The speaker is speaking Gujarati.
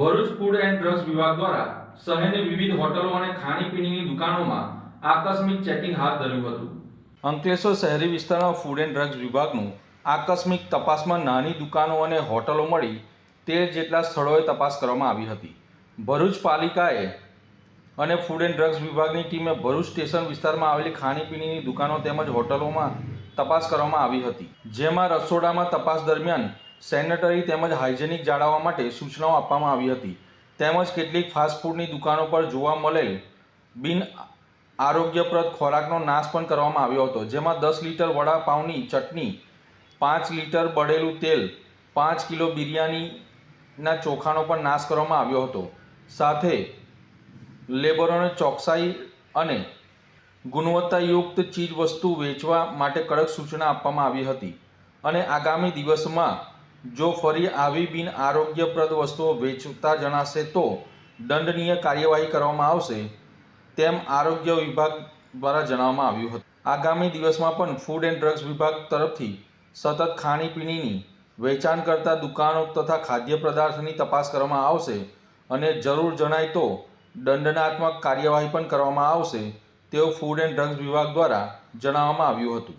ભરૂચ ફૂડ એન્ડ ડ્રગ્સ વિભાગ દ્વારા શહેરની વિવિધ હોટલો અને ખાણીપીણીની દુકાનોમાં આકસ્મિક ચેકિંગ હાથ ધર્યું હતું. અંકલેશ્વર શહેરી વિસ્તારમાં ફૂડ એન્ડ ડ્રગ્સ વિભાગનું આકસ્મિક તપાસમાં નાની દુકાનો અને હોટલો મળી તેર જેટલા સ્થળોએ તપાસ કરવામાં આવી હતી. ભરૂચ પાલિકાએ અને ફૂડ એન્ડ ડ્રગ્સ વિભાગની ટીમે ભરૂચ સ્ટેશન વિસ્તારમાં આવેલી ખાણીપીણીની દુકાનો તેમજ હોટલોમાં તપાસ કરવામાં આવી હતી. જેમાં રસોડામાં તપાસ દરમિયાન સેનેટરી તેમજ હાઇજેનિક જાળવવા માટે સૂચનાઓ આપવામાં આવી હતી. તેમજ કેટલીક ફાસ્ટફૂડની દુકાનો પર જોવા મળેલ બિન આરોગ્યપ્રદ ખોરાકનો નાશ પણ કરવામાં આવ્યો હતો, જેમાં દસ લીટર વડાપાઉંની ચટણી, પાંચ લીટર બળેલું તેલ, પાંચ કિલો બિરયાનીના ચોખાનો પણ નાશ કરવામાં આવ્યો હતો. સાથે લેબરોને ચોકસાઈ અને ગુણવત્તાયુક્ત ચીજ વસ્તુ વેચવા માટે કડક સૂચના આપવામાં આવી હતી અને આગામી દિવસમાં જો ફરી આવી બિન આરોગ્યપ્રદ વસ્તુઓ વેચતા જણાશે તો દંડનીય કાર્યવાહી કરવામાં આવશે, તેમ આરોગ્ય વિભાગ દ્વારા જણાવવામાં આવ્યું હતું. આગામી દિવસમાં પણ ફૂડ એન્ડ ડ્રગ્સ વિભાગ તરફથી સતત ખાણીપીણીની વેચાણ કરતા દુકાનો તથા ખાદ્ય પદાર્થની તપાસ કરવામાં આવશે અને જરૂર જણાય તો દંડનાત્મક કાર્યવાહી પણ કરવામાં આવશે, તેવું ફૂડ એન્ડ ડ્રગ્સ વિભાગ દ્વારા જણાવવામાં આવ્યું હતું.